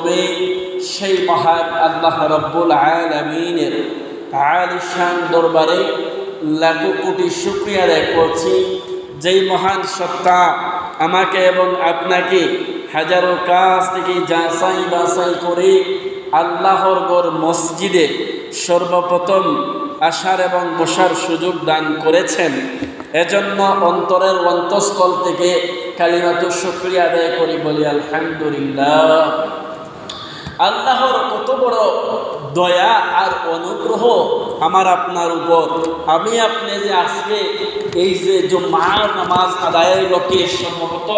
করবে সেই মহান আল্লাহ রব্বুল আলমিনের আলিশান দরবারে লাখো কোটি শুক্রিয়া আদায় করছি। যেই মহান সত্তা আমাকে এবং আপনাকে হাজারো কাজ থেকে যাচাই বাছাই করে আল্লাহর গড় মসজিদে সর্বপ্রথম আসার এবং বসার সুযোগ দান করেছেন। এজন্য অন্তরের অন্তঃস্থল থেকে কালিমাত শুক্রিয়া আদায় করি বলি আলহামদুলিল্লাহ। আল্লাহর কত বড় দয়া আর অনুগ্রহ আমার আপনার উপর। আমি আপনি যে আজকে এই যে মার নামাজ আদায়ের লোকে সম্ভবত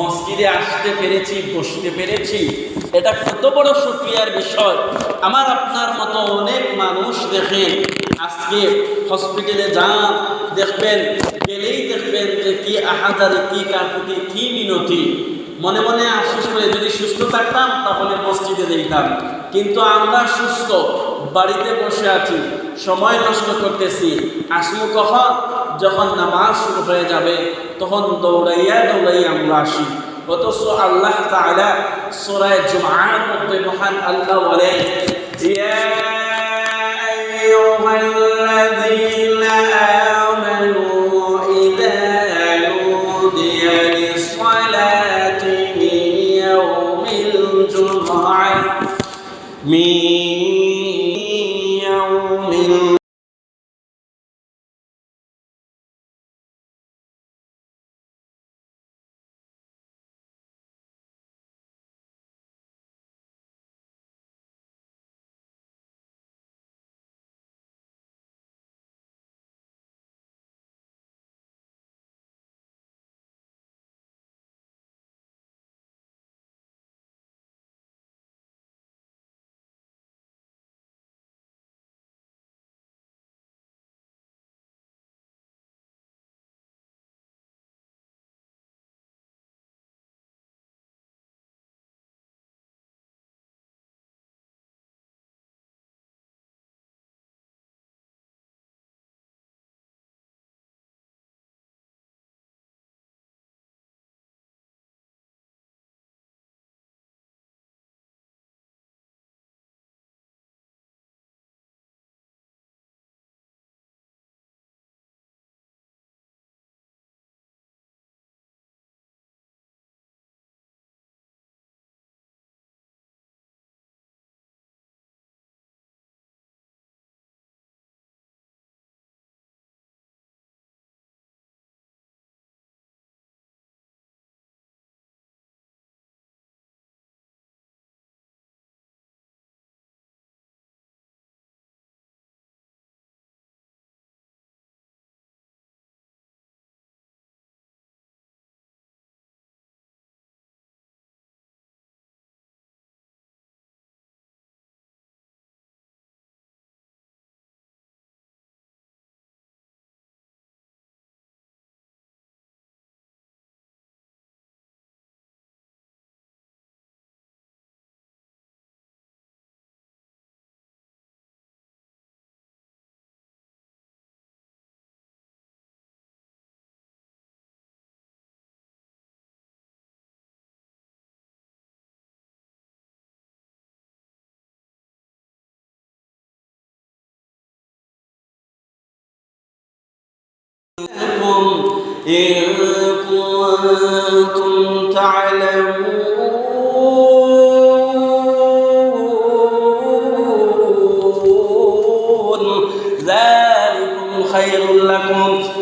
মসজিদে আসতে পেরেছি, বসতে পেরেছি, এটা কত বড় সুক্রিয়ার বিষয়। আমার আপনার মতো অনেক মানুষ দেখেন, আজকে হসপিটালে যান, দেখবেন, গেলেই দেখবেন যে কি আহাজারি, কি কাকুতি কি মিনতি। মনে মনে আশ্বাস করে, যদি সুস্থ থাকতাম, তাহলে মসজিদে যেতাম কিন্তু আমরা সুস্থ, বাড়িতে বসে আছি, সময় নষ্ট করতেছি। আসব কখন? যখন নামাজ শুরু হয়ে যাবে, তখন দৌড়াইয়া দৌড়াইয়া আমরা আসি। অথচ আল্লাহ তাআলা সূরা জুমআর মধ্যে মহান আল্লাহ বলেন, ইয়া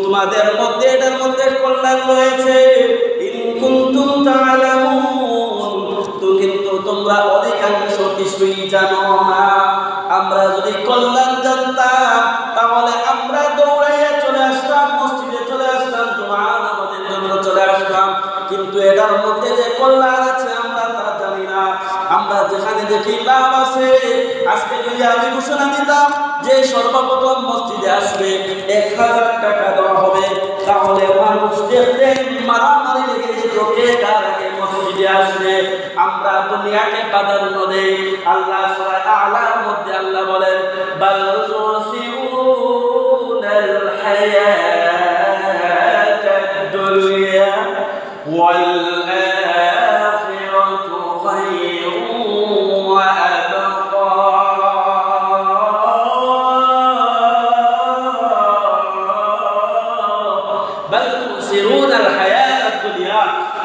তোমাদের মধ্যে, এটার মধ্যে কল্যাণ রয়েছে। কিন্তু তোমরা অধিকাংশ কিছুই জানো না। আমরা যদি কল্যাণ সর্বপ্রথম মসজিদে আসবে, এক হাজার টাকা দেওয়া হবে। তাহলে মানুষ দেখবেন মারামারি লেগে যেত কে কার মসজিদে আসবে। আমরা দুনিয়াকে প্রাধান্য দেই। আল্লাহ আল্লাহর মধ্যে আল্লাহ বলেন, বাল তুসিউনাল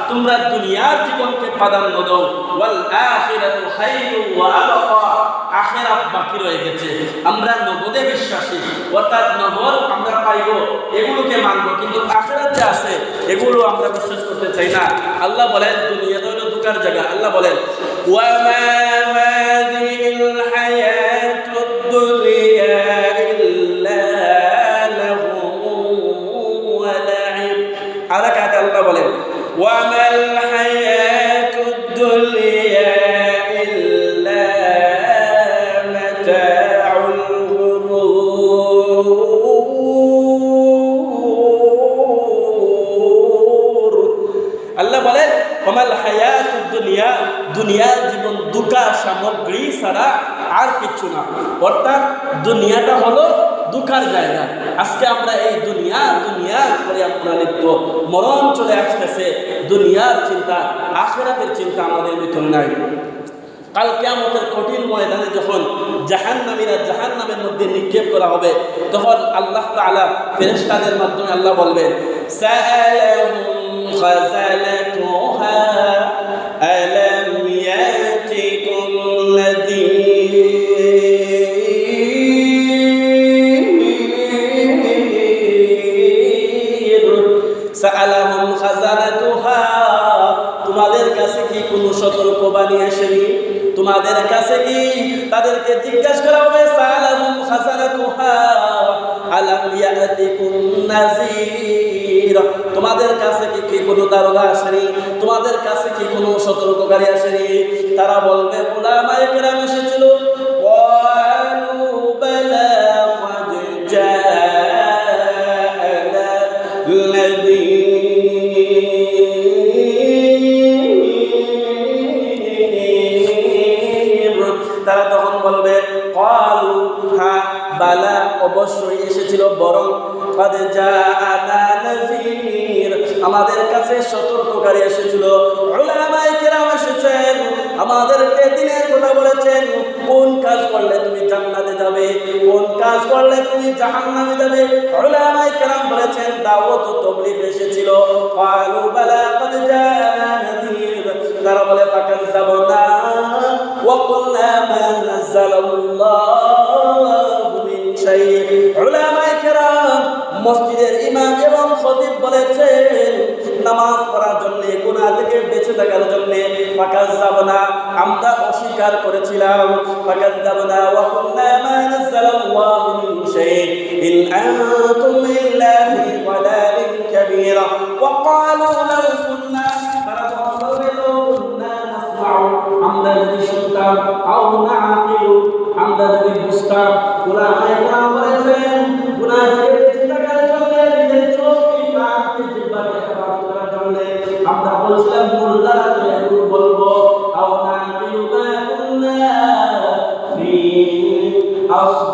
তোমরা দুনিয়ার জীবনকে প্রাধান্য দাও। ওয়াল আখিরাতু খায়রুন ওয়া আবকা। আখেরাত বাকি রয়ে গেছে। আমরা নগদে বিশ্বাসী। অর্থাৎ নগদ আমরা পাইব, এগুলোকে মানব। কিন্তু আখেরাতে আছে, এগুলো আমরা বিশ্বাস করতে চাই না। আল্লাহ বলেন, দুনিয়া তো দোকার জায়গা। আল্লাহ বলেন, ওয়া কমাল হায়াতুদ দুনিয়া, দুনিয়ার জীবন দুটা সামগ্রী ছাড়া আর কিছু না। অর্থাৎ দুনিয়াটা হলো দুঃখার জায়গা। আজকে আমরা এই দুনিয়া দুনিয়া করে আমরা লিপ্ত। মরণ চলে আসতেছে। দুনিয়ার চিন্তা, আখেরাতের চিন্তা আমাদের ভিতরে নাই। কাল কেয়ামতের কঠিন ময়দানে যখন জাহান্নামীরা জাহান্নামের মধ্যে নিক্ষেপ করা হবে, তখন আল্লাহ তাআলা ফেরেশতাদের মাধ্যমে আল্লাহ বলবেন আসেনি। তোমাদের কাছে কি তাদেরকে জিজ্ঞাসা করা হবে? আলাম ইয়াতিকুম তোমাদের কাছে কি কি কোনো দারোগা আসেনি? তোমাদের কাছে কি কোনো সতর্ককারী আসেনি? তারা বলবে ওলামায়ে কেরাম এসেছিল। অবশ্যই এসেছিল, বরং আমাদের কাছে সতর্ককারী এসেছিল। এসেছেন, আমাদেরকে দিনের কথা বলেছেন, কোন কাজ করলে তুমি জান্নাতে যাবে, কোন কাজ করলে তুমি জাহান্নামে যাবে? ওলামাই কেরাম বলেছেন, দাওয়াত ও তাবলীগ এসেছিল। বালা, কদ তারা বলে ফাকাযাবনা ওয়া কুলনা মা নাযালাল্লাহ। নামাজ পড়ার জন্য গুণা থেকে বেঁচে থাকার জন্য ফাকাজ আমরা অস্বীকার করেছিলাম। ফাকাজ ওয়া কুননা মা নাযালাল্লাহু মিন ইন আনতুম ইল্লা ফি কাবীরা। ওয়া ক্বালু nós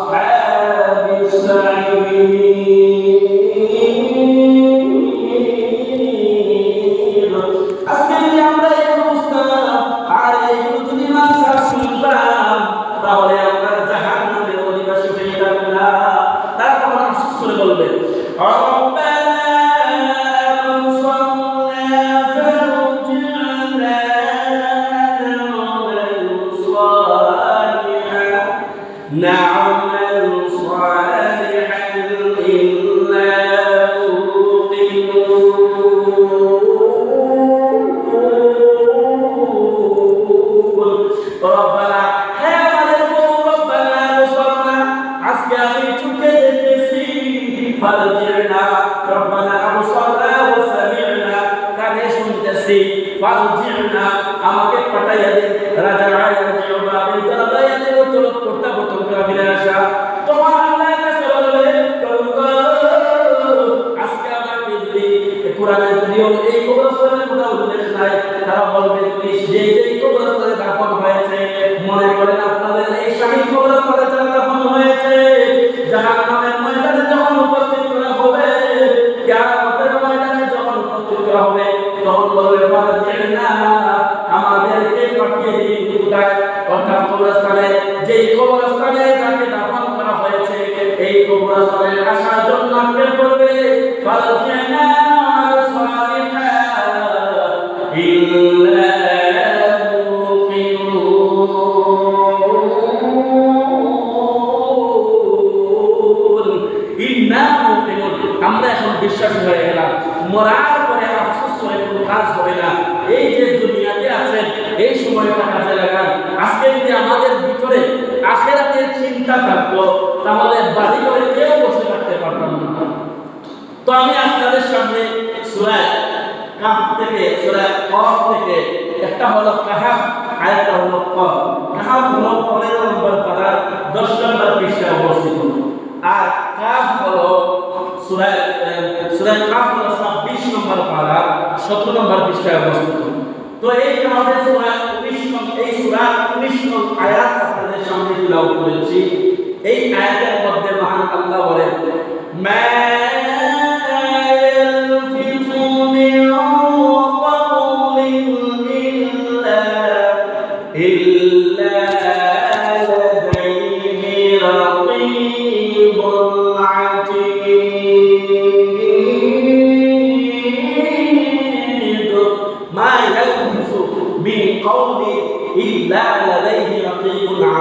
ফারজিনা রব্বানা আবসারনা ওয়া সামি'না কানে শুনতেছি ফারজিনা আমাকে পাঠাইয়া দে রাজা দিও বাবি তারাইয়া দে চলো করতে বতন করে ফিরে আসা। তোমার আল্লাহর কাছে বলবে করুগা আজকে আমাকে যদি কোরআনে যদিও এই কবরস্থানের কথা উল্লেখ নাই, তারা বলবে, তুমি যে যে কবরস্থানে দাফন হয়েছে, মনে করেন আপনাদের এই শাহী আমরা এখন বিশ্বাস হয়ে গেলাম। মরার পরে আফসোস করে কোনো কাজ হবে না। এই যে দুনিয়াতে আছেন, এই সময়টা কাজে লাগান আজকে যদি আমাদের ভিতরে আখেরাতের চিন্তা থাকতো তাহলে বাড়ি করে কেউ বসে থাকতে পারতাম না তো আমি আপনাদের সামনে সুরায় কাফ থেকে সুরায় কফ থেকে একটা হলো কাহাফ আরেকটা হলো কফ কাহাফ হলো পনেরো নম্বর পাড়ার দশ নম্বর পৃষ্ঠায় অবস্থিত। আর কাফ হলো সুরায় সুরায় কাফ হলো ছাব্বিশ নম্বর পাড়ার সতেরো নম্বর পৃষ্ঠায় অবস্থিত। তো এই আমাদের সুরা উনিশ এই সুরা উনিশ আয়াত আপনাদের সামনে তুলাও করেছি এই আয়াতের মধ্যে মহান আল্লাহ বলেন, মা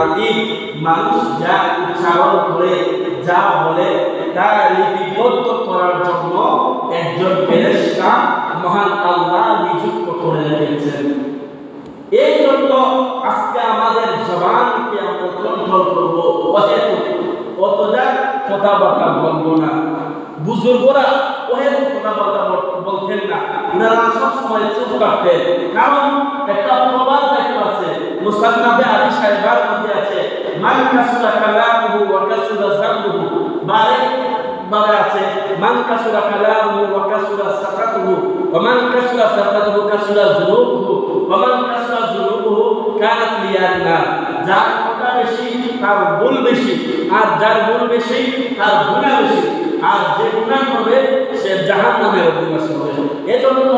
আতীত মানুষ যা উচ্চারণ করে, যা বলে, তা লিপিবদ্ধ করার জন্য একজন ফেরেশতা মহান আল্লাহ নিযুক্ত করে রেখেছেন। এই জন্য আজকে আমাদের জবানকে আমরা কন্ট্রোল করব। অহেতু অতটা কথাবার্তা বলব না। বুজুর্গরা অহেতু কথাবার্তা বলতেন না। ওনারা সবসময় চুপ কাটতেন কারণ একটা প্রবাদ একটা আছে মুসান্নাবে আলী সাহেবার মধ্যে আছে, মান কাসুরা কালামুহু ওয়া কাসুরা জামবুহু বারে বারে আছে, মান কাসুরা কালামুহু ওয়া কাসুরা সাকাতুহু, ওয়া মান কাসুরা সাকাতুহু কাসুরা যুনুবুহু, ওয়া মান কাসুরা যুনুবুহু কানাত লিয়ান যার কথা বেশি, তার ভুল বেশি, আর যার ভুল বেশি, তার গুনাহ বেশি। আর যে গুনাহ করবে, সে জাহান্নামের অধিবাসী হবে। এজন্য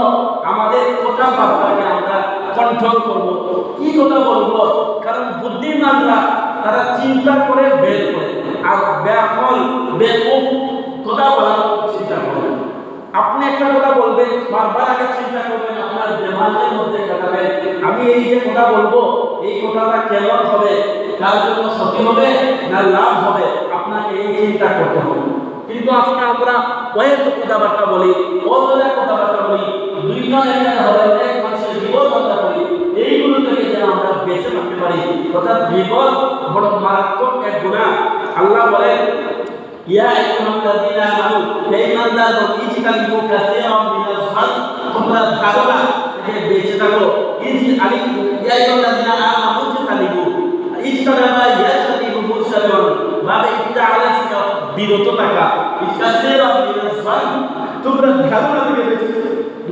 আমাদের কথাবার্তাকে আমরা কন্ট্রোল করব। কি কথা বলব? কারণ বুদ্ধিমানরা, তারা চিন্তা করে, বের করে। আর ব্যাকল বেকুফ কথা বলার চিন্তা করে আপনি একটা কথা বলবেন, বারবার আগে চিন্তা করবেন, আপনার দেমাগের মধ্যে কাটাবেন। আমি এই যে কথা বলব, এই কথাটা কেমন হবে? তার জন্য ক্ষতি হবে না লাভ হবে? আপনাকে এই চিন্তা করতে হবে। কিন্তু আজকে আমরা অনেক কথাবার্তা বলি অনেক কথাবার্তা বলি দুইজন জীবন করি। এইগুলো থেকে যেন আমরা বেঁচে থাকতে পারি। অর্থাৎ জীবন বড় মারাত্মক এক গুণা। আল্লাহ বলেন, ইয়া আইয়ুহাল্লাযীনা আমানু, হে ইমানদারগণ ইজতানিবু কাসীরাম মিনাজ যান তোমরা ধারণা থেকে বেঁচে থাকো। ইজ আলী ইয়া বিরত থাকা। তোমরা ধারণা থেকে বেঁচে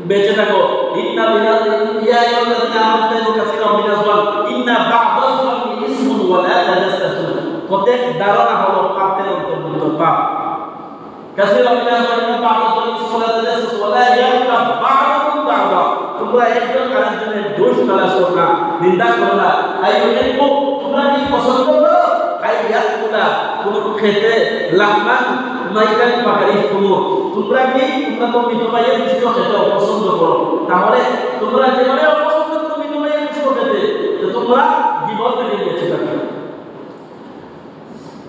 বেঁচে থাকো। ইন্না মিনাল ইয়া আইয়ুহাল্লাযীনা আমানু কাসীরাম মিনাজ-যান ইন্না বা'দাজ-যানি ইসমুন ওয়া লা তাজাসসু প্রত্যেক ধারণা হলো পাপের অন্তর্ভুক্ত পাপ। কাসীরাম মিনাজ-যান বা'দাজ-যানি ইসমুন ওয়া লা তাজাসসু ওয়া লা তোমরা একজন আরেকজনের দোষ তালাশ করো না, নিন্দা করো না। আই তোমরা কি পছন্দ করো? আই ইয়াকুলা কোন খেতে লাহমান মাইকান পাকারি কুমু তোমরা কি তোমরা তো মৃত ভাইয়ের গোশত খেতে অপছন্দ করো? তাহলে তোমরা যেভাবে অপছন্দ করো মৃত ভাইয়ের গোশত খেতে তোমরা বিপদ থেকে বেঁচে থাকবে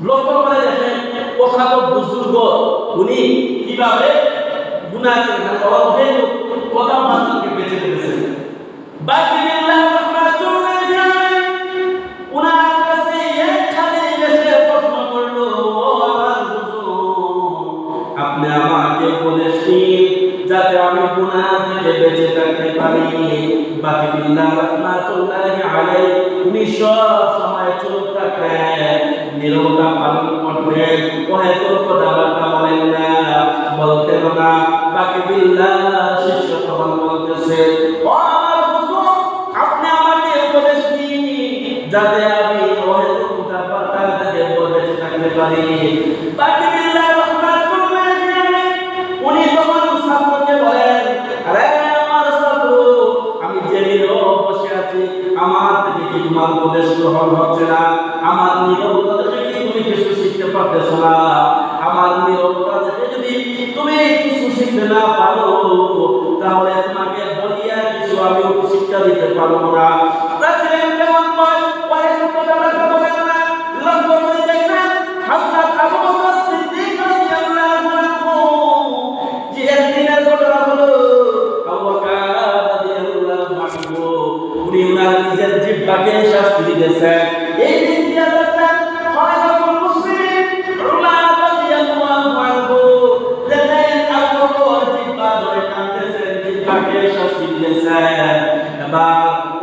লক্ষ্য করে দেখেন ওখানে বুজুর্গ, উনি কীভাবে গুনাহকে মানে অবহেল কথা বার্তাকে বেঁচে রেখেছেন গুনাহ বেঁচে থাকতে পারি বাকি রাহমাতুল্লাহি আলাইহি উনি সব সময় চুপ থাকতেন নীরবতা পালন করতেন হয়তো কথাবার্তা বলেন না বলতেন না বাকি বিল্লাহ শিষ্য তখন বলতেছে আপনি আমাকে উপদেশ দিন যাতে আমি হয়তো কথাবার্তা থেকে বেঁচে থাকতে পারি বাকি তোমার উপদেশ গ্রহণ হচ্ছে না। আমার নিরবতা দেখে কি তুমি কিছু শিখতে পারতেছ না? আমার নিরবতা দেখে যদি তুমি কিছু শিখতে না পারো, তাহলে তোমাকে বলিয়া কিছু আমি শিক্ষা দিতে পারব না। জিহ্বাকে শাস্তি দিতেছেন এই দিন আল্লাহ যাচ্ছেন খলিফাতুল মুসলিমিন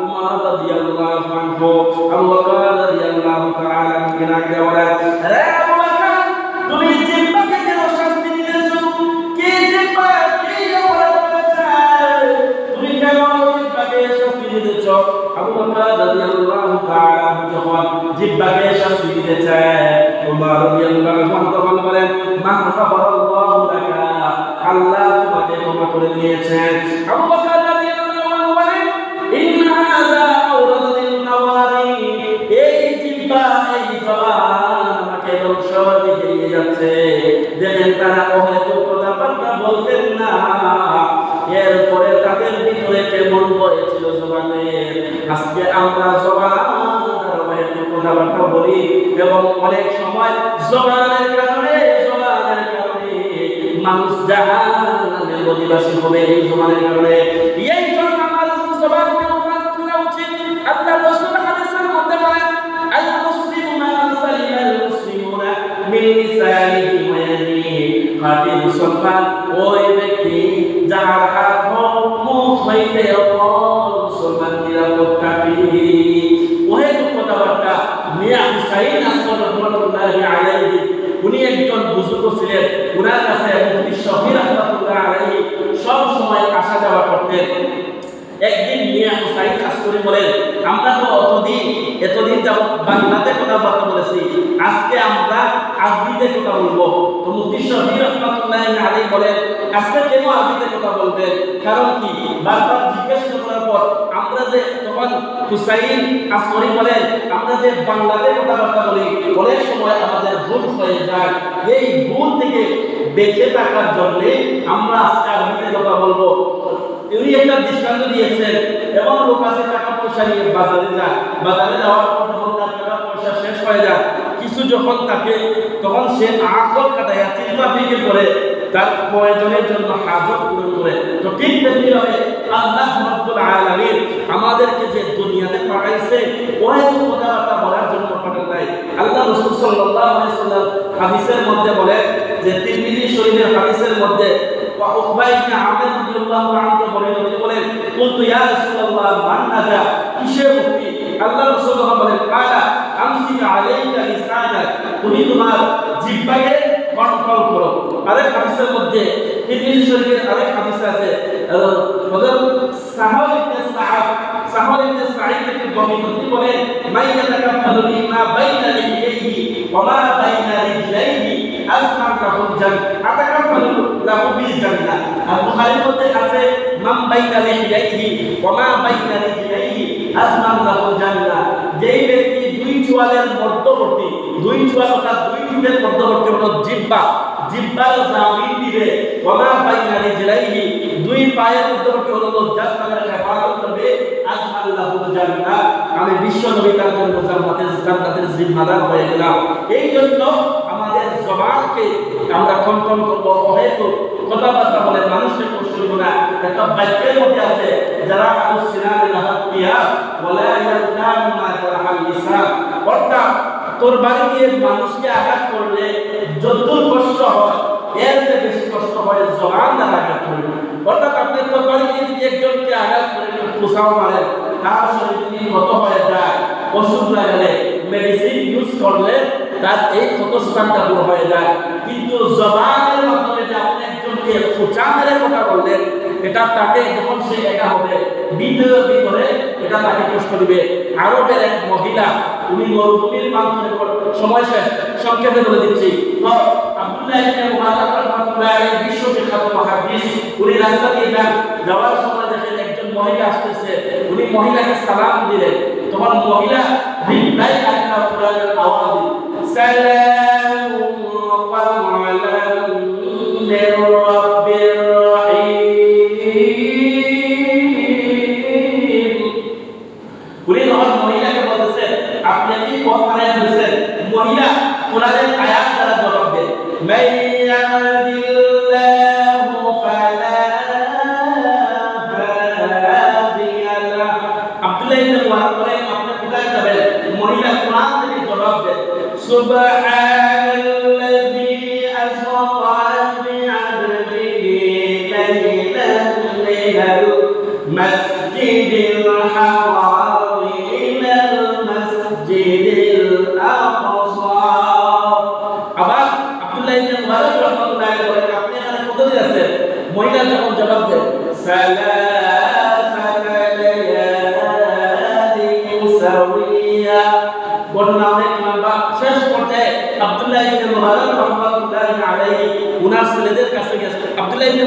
উমর রাদিয়াল্লাহু যখন শাস্তি দিতে চায়। উমর রাদিয়াল্লাহু আনহু তখন বলেন, মা গফারাল্লাহু আল্লাহ তোমাকে ক্ষমা করে দিয়েছেন। আবু বলি এবং অনেক সময় জবানের কারণে জবানের কারণে মানুষ জাহান্নামের অধিবাসী হবে এই জবানের কারণে। এই জন্য আমাদের জবানকে উপাস করা উচিত। আল্লাহ রাসূল হাদিসের মধ্যে বলেন আল মুসলিমু মান সালিমা আল মুসলিমুনা মিন লিসানিহি ওয়া ইয়াদিহি খাঁটি মুসলমান, ওই ব্যক্তি যার হাত মুখ হইতে অপর মুসলমান নিরাপদ কথাবার্তা হুসাইন আসর রহমতুল্লাহি আলাইহি, উনি একজন বুজুর্গ ছিলেন। উনার কাছে মুফতি শফি রহমতুল্লাহ আলাইহি সব সময় আসা যাওয়া করতেন। একদিন মিয়া হুসাইন কাস্করি বলেন, আমরা তো অতদিন, এতদিন যাব বাংলাতে কথাবার্তা বলেছি। আজকে আমরা আরবিতে কথা বলব। তো মুফতি শফি রহমতুল্লাহ আলী বলেন, আজকে কেন আরবিতে কথা বলবেন? কারণ কি? বারবার জিজ্ঞাসা করার পর আমরা যে তখন হুসাইন কাস্করি বলেন আমরা যে বাংলাতে কথাবার্তা বলি অনেক সময় আমাদের ভুল হয়ে যায়। এই ভুল থেকে বেঁচে থাকার জন্য আমরা আজকে কথা বলব। উনি একটা দৃষ্টান্ত দিয়েছেন, এবং লোক আছে টাকা পয়সা নিয়ে বাজারে যায়। বাজারে যাওয়ার পর যখন তার টাকা পয়সা শেষ হয়ে যায়, কিছু যখন তাকে, তখন সে আকল কাটাইয়া চিন্তা ফিকির করে তার প্রয়োজনের জন্য হাজত পূরণ করে। তো ঠিক আল্লাহ রব্বুল আলামিন আমাদেরকে যে দুনিয়াতে পাঠাইছে, ওই বলার জন্য পাঠান নাই। আল্লাহ রাসূল সাল্লাল্লাহু আলাইহি সাল্লাম হাদিসের মধ্যে বলে যে, তিরমিজি শরীফের হাদিসের মধ্যে উকবা ইবনে আমের রাদিয়াল্লাহু আনহু বলেন তিনি বলেন, কুলতু ইয়া রাসূলুল্লাহ, মান নাজা? মুক্তি আল্লাহ রাসূল বলেন, কালা আমসি আলাইকা তুমি তোমার জিহ্বাকে কন্ট্রোল করো। আরেক হাদিসের মধ্যে তিরমিজি শরীফের আরেক হাদিস আছে হযরত সাহাব ইবনে সাহাব সাহাব ইবনে সাঈদ থেকে বর্ণিত তিনি বলেন মাইয়াতাকাফালু মিমা বাইনা লিহিহি ওয়া মা বাইনা রিজলাইহি আসমান লাহুল জান্নাহ আতাকাফালু লাহু বিল জান্নাহ। আর বুখারীর মধ্যে আছে, মাম বাইনা ওয়া মা বাইনা রিজলাইহি লাহুল জান্নাহ। চোয়ালের মধ্যবর্তী, দুই চোয়াল অর্থাৎ দুই ঠোঁটের মধ্যবর্তী হলো জিহ্বা জিহ্বার জামিন দিবে। ওয়া মা বাইনা রিজলাইহি, দুই পায়ের মধ্যবর্তী হলো লজ্জাস্থানের করবে। আমি বিশ্ব নবী তার জন্য জান্নাতের জান্নাতের জিম্মাদার হয়ে গেলাম। এই জন্য আমাদের জবানকে আমরা কন্ট্রোল করব। কথাবার্তা বলে মানুষকে না। একটা বাক্যের মধ্যে আছে, যারা সিনারে লাহাত ইয়াদান মা জারাহাল লিসান। অর্থাৎ তোর বাড়ি দিয়ে মানুষকে আঘাত করলে যতদূর কষ্ট হয়, এর চেয়ে বেশি কষ্ট হয় জবান দ্বারা আঘাত করলে অর্থাৎ আপনি তোর বাড়ি দিয়ে যদি একজনকে আঘাত করে পোষাও মারেন, তার শরীর ক্ষত হয়ে যায় ওষুধ লাগালে মেডিসিন ইউজ করলে তার এই ক্ষতস্থানটা দূর হয়ে যায়। কিন্তু জবানের মাধ্যমে যে আপনি একজনকে খোঁচা মেরে কথা বললেন এটা তাকে যখন সে একা হবে ভিতরে ভিতরে এটা তাকে কষ্ট দিবে। আরবের এক মহিলা, উনি মরুভূমির মাধ্যমে সময় শেষ, সংক্ষেপে বলে দিচ্ছি আব্দুল্লাহ ইবনে মুবারক রাহমাতুল্লাহ আলাইহি বিশ্ববিখ্যাত মুহাদ্দিস, উনি রাস্তা দিয়ে যান। যাওয়ার সময় দেখেন একজন মহিলা আসতেছে। উনি মহিলাকে সালাম দিলেন। তখন মহিলা রিপ্লাই একটা কোরআনের আওয়াজ সালাম সুবহানাল্লাযী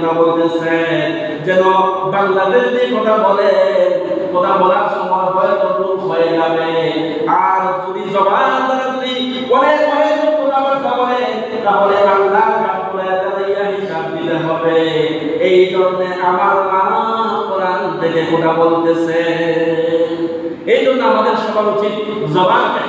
কথা বলতেছেন, যেন বাংলাদেশ দিয়ে কথা বলেন কথা বলার সময় হয়তো ভুল হয়ে যাবে। আর যদি জবান দ্বারা যদি বলে, তাহলে আল্লাহ হবে। এই জন্য আমার মা কোরআন থেকে কথা বলতেছে। এই জন্য আমাদের সবার উচিত জবানকে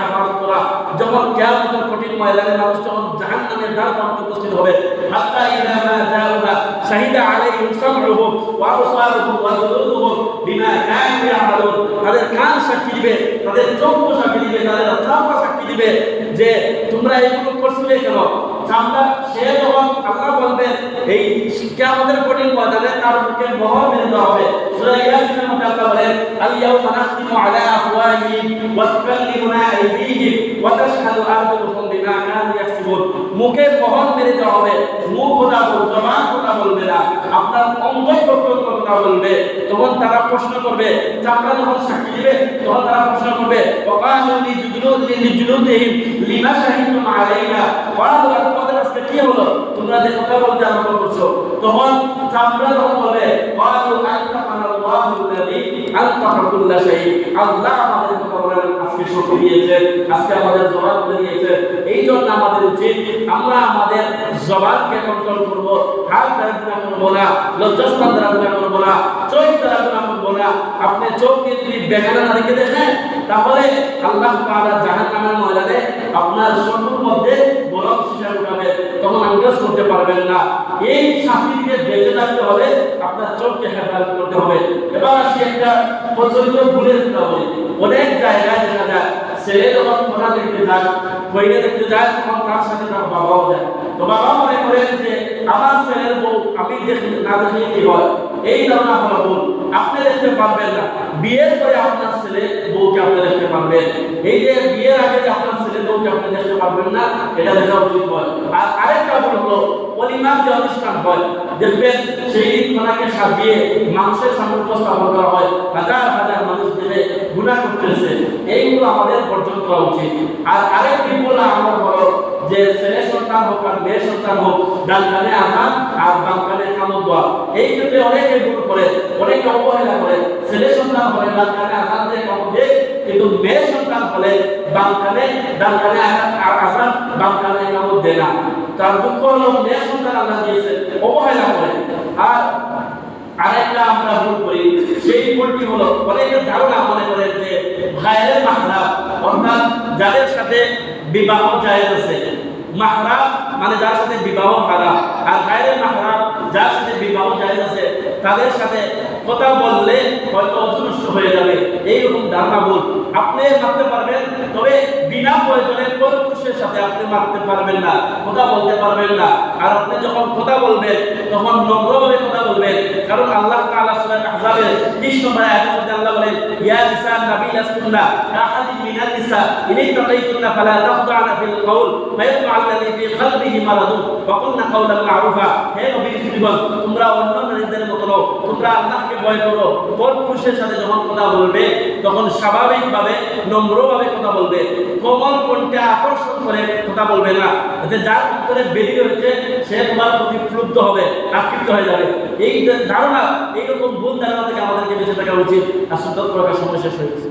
যখন কেয়ামত কঠিন ময়দানে মানুষ যখন জাহান্নামের দ্বার প্রান্ত উপস্থিত হবে। হাত্তা ইদা মা জাউনা শাহিদা আলাইহিম সামউহুম ওয়া আবসারুহুম ওয়া জুলুদুহুম বিমা কানু ইয়ামালুন। তাদের কান সাক্ষী দিবে, তাদের চোখ সাক্ষী দিবে, তাদের কান সাক্ষী দিবে যে তোমরা এগুলো করছিলে কেন? সে যখন আল্লাহ বলবেন এই শিক্ষা আমাদের কঠিন তার মুখে মহর হবে। সূরা ইয়াসিনের মধ্যে ওয়া ওয়া কানু মেরে দেওয়া হবে। মুখ কথা বলবে না। আপনার অঙ্গ বলবে। তখন তারা প্রশ্ন করবে, চামড়া যখন সাক্ষী দিবে, তখন তারা প্রশ্ন করবে ওয়াকালু লিজুলুদি লিজুলুদিহিম লিমা শাহিদতুম আলাইনা আর তোমাদের আজকে কি হলো? তোমরা যে কথা বলতে আরম্ভ করছ। তখন চামড়া যখন বলবে ক্বালু আনতাকানা আল্লাহু আল্লাযী কুল্লা শাই আল্লাহ আমাদের বলেন আজকে শক্তি দিয়েছেন আজকে আমাদের জবাব বলে দিয়েছেন এই জন্য আমাদের উচিত আমরা আমাদের জবানকে কন্ট্রোল করব হাত দ্বারা গুণা করব না লজ্জাস্থান দ্বারা গুণা করব না চোখ দ্বারা গুণা করব না। আপনি চোখ দিয়ে যদি বেগানা নারীকে দেখেন, তাহলে আল্লাহ তাআলা জাহান্নামের ময়দানে আপনার চোখের মধ্যে বরফ তখন আন্দাজ করতে পারবেন না। এই শাস্তি থেকে বেঁচে থাকতে হলে আপনার চোখকে হেফাজত করতে হবে। এবার আসি একটা প্রচলিত ভুলের কথা বলি অনেক জায়গায় দেখা যায় ছেলে যখন ফোনা দেখতে যায় বইনে দেখতে যায়, তখন তার সাথে তার বাবাও যায়। তো বাবা মনে করেন যে, আমার ছেলের বউ, আমি দেখি, না দেখলে কি হয়? এই ধারণা হলো ভুল। আপনি দেখতে পারবেন না। বিয়ের পরে আপনার ছেলে বউকে আপনি দেখতে পারবেন। এই যে বিয়ের আগে যে আপনার ছেলে বউকে আপনি দেখতে পারবেন না, এটা দেখা উচিত হয় আর আরেকটা যে অনুষ্ঠান হয়, দেখবেন সেই সাজিয়ে সামনে উপস্থাপন করা হয়, হাজার হাজার মানুষ দেবে গুণা করতেছে। এইগুলো আমাদের বর্জন করা উচিত। আর আরেকটি ভুল আমার বলো যে ছেলে সন্তান হোক আর মেয়ে সন্তান হোক, ডান আসান আর বাম কানে কামড় এই ক্ষেত্রে অনেকে ভুল করে, অনেকে অবহেলা করে। ছেলে সন্তান হলে ডান দিয়ে দিয়ে কিন্তু মেয়ে সন্তান হলে বাম আসান না। তার দুঃখ হলো মেয়ে সন্তান আল্লাহ দিয়েছে অবহেলা করে। আর আরেকটা আমরা ভুল করি। সেই ভুলটি হলো অনেকের ধারণা মনে করেন যে ভাইয়ের মাহরাম অর্থাৎ যাদের সাথে বিবাহ জায়েজ আছে। মাহরাম মানে যার সাথে বিবাহ হারাম আর গায়ের মাহরাম যার সাথে বিবাহ জায়েজ আছে, তাদের সাথে কথা বললে হয়তো অসুস্থ হয়ে যাবে। এইরকম ধারণা বল আপনি ভাবতে পারবেন তবে বিনা প্রয়োজনে পরপুরুষের সাথে আপনি মারতে পারবেন না, কথা বলতে পারবেন না। আর আপনি যখন কথা বলবেন, তখন নম্রভাবে কথা বলবেন। কারণ আল্লাহ তাআলা সূরা আহজাবে 30 নম্বর আয়াতের মধ্যে আল্লাহ বলেন, ইয়া নিসা মিনান নিসা ইনি ফালা তাখদানা ফিল ফি কলবিহি মারুফা। হে তোমরা অন্য নারীদের তোমরা আল্লাহকে ভয় করো। পুরুষের সাথে যখন কথা বলবে, তখন স্বাভাবিকভাবে নম্রভাবে কথা বলবে। বলবে কবল কোনটা আকর্ষণ করে কথা বলবে না। এতে যার উত্তরে বেরিয়ে রয়েছে, সে তোমার প্রতি প্লুব্ধ হবে আকৃষ্ট হয়ে যাবে। এই ধারণা, এইরকম ভুল ধারণা থেকে আমাদেরকে বেঁচে থাকা উচিত। আর সুন্দর প্রকার সময় শেষ হয়েছে